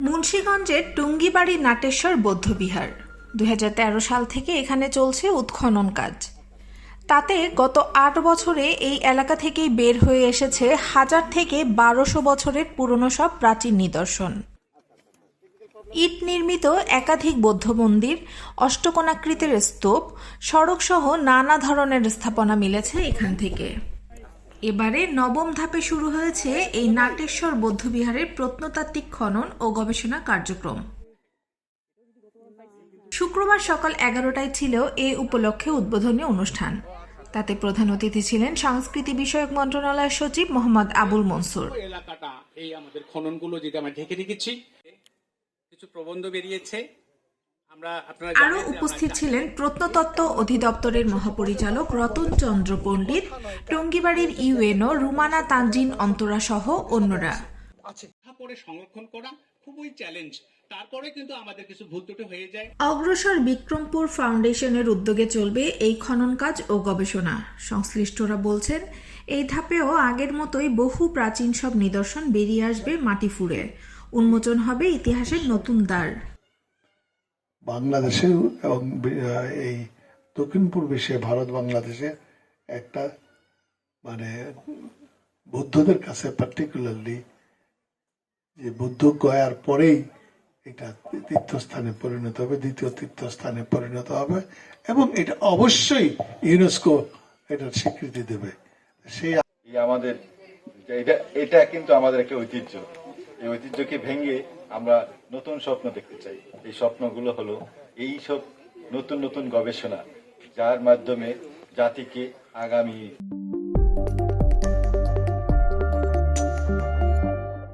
মুন্সীগঞ্জের টুঙ্গিবাড়ি নাটেশ্বর বৌদ্ধবিহার। দুই হাজার তেরো সাল থেকে এখানে চলছে উৎখনন কাজ। তাতে গত আট বছরে এই এলাকা থেকেই বের হয়ে এসেছে হাজার থেকে বারোশো বছরের পুরনো সব প্রাচীন নিদর্শন। ইট নির্মিত একাধিক বৌদ্ধ মন্দির, অষ্টকোণাকৃতির স্তূপ, সড়কসহ নানা ধরনের স্থাপনা মিলেছে এখান থেকে। এবারে নবম ধাপে শুরু হয়েছে এই নাটেশ্বর বৌদ্ধবিহারের প্রত্নতাত্ত্বিক খনন ও গবেষণা কার্যক্রম। শুক্রবার সকাল এগারোটায় ছিল এ উপলক্ষে উদ্বোধনী অনুষ্ঠান। তাতে প্রধান অতিথি ছিলেন সংস্কৃতি বিষয়ক মন্ত্রণালয়ের সচিব মোহাম্মদ আবুল মনসুর। এলাকাটা, এই আমাদের খননগুলো যেটা আমরা ঢেকে রেখেছি, কিছু প্রবন্ধ বেরিয়েছে। আরও উপস্থিত ছিলেন প্রত্নতত্ত্ব অধিদপ্তরের মহাপরিচালক রতন চন্দ্র পণ্ডিত টঙ্গিবাড়ির ইউএনও রুমানা তানজিন অন্তরা সহ অন্যরা। সংরক্ষণ করা খুবই চ্যালেঞ্জ তারপরে কিন্তু আমাদের কিছু ভুল ত্রুটি হয়ে যায়। অগ্রসর বিক্রমপুর ফাউন্ডেশনের উদ্যোগে চলবে এই খনন কাজ ও গবেষণা। সংশ্লিষ্টরা বলছেন এই ধাপেও আগের মতোই বহু প্রাচীন সব নিদর্শন বেরিয়ে আসবে মাটি ফুঁড়ে। উন্মোচন হবে ইতিহাসের নতুন দ্বার। বাংলাদেশে এবং এই দক্ষিণ পূর্ব এশিয়া, ভারত, বাংলাদেশে একটা মানে বৌদ্ধদের কাছে পার্টিকুলারলি যে বুদ্ধ গয়ার পরেই এটা তীর্থস্থানে পরিণত হবে, দ্বিতীয় তীর্থস্থানে পরিণত হবে এবং এটা অবশ্যই ইউনেস্কো এটার স্বীকৃতি দেবে। সেই আমাদের এটা কিন্তু আমাদের একটা ঐতিহ্য। এই ঐতিহ্যকে ভেঙে আমরা নতুন স্বপ্ন দেখতে চাই। এই স্বপ্নগুলো হলো এই সব নতুন নতুন গবেষণা, যার মাধ্যমে জাতিকে আগামী